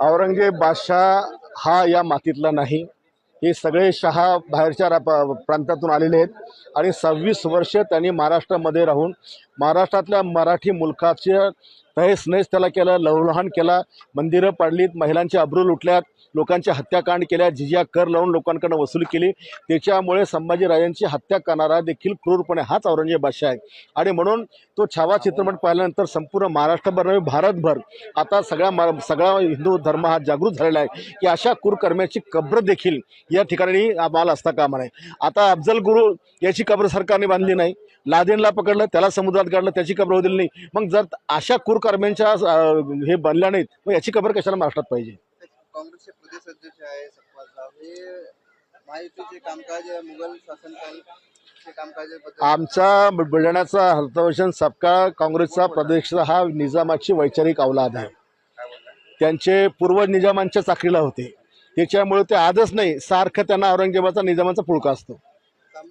औरंगजेब बादशाह हा या मातीतला नाही. हे सगळे शहा बाहेरच्या प- प्रांतातून आलेले आहेत. आणि सव्वीस वर्ष त्यांनी महाराष्ट्रामध्ये राहून महाराष्ट्रातल्या मराठी मुलखाचे तहेस नहेस त्याला केलं लवलहान केला मंदिरं पाडलीत महिलांचे अब्रू लुटल्यात लोकांच्या हत्याकांड केल्या जिजिया कर लावून लोकांकडनं वसूल केली. त्याच्यामुळे संभाजीराजांची हत्या करणारा देखील क्रूरपणे हाच औरंगजेब बादशाह आहे. आणि म्हणून तो छावा चित्रपट पाहिल्यानंतर संपूर्ण महाराष्ट्रभर नव्हे भारतभर आता सगळ्या मा सगळा हिंदू धर्म हा जागृत झालेला आहे की अशा कुरकर्म्याची कब्र देखील या ठिकाणी आम्हाला असता कामा नाही आता अफजल गुरु याची कब्र सरकारने बांधली नाही. लादेनला पकडलं त्याला समुद्रात गाडलं त्याची कब्र होतील नाही. मग जर अशा कुरकर्म्यांच्या अं, हे बनल्या नाहीत मग याची कब्र कशाला महाराष्ट्रात पाहिजे? काँग्रेसचे प्रदेश अध्यक्ष आहे हे महायुतीचे कामकाज मुघल आमचा बुलढाण्याचा हर्षवर्धन सपकाळ काँग्रेसचा प्रदेश हा निजामाची वैचारिक अवलाद आहे. त्यांचे पूर्वज निजामांच्या चाकरीला होते. त्याच्यामुळे ते आजच नाही सारखं त्यांना औरंगजेबाचा निजामाचा पुळका असतो.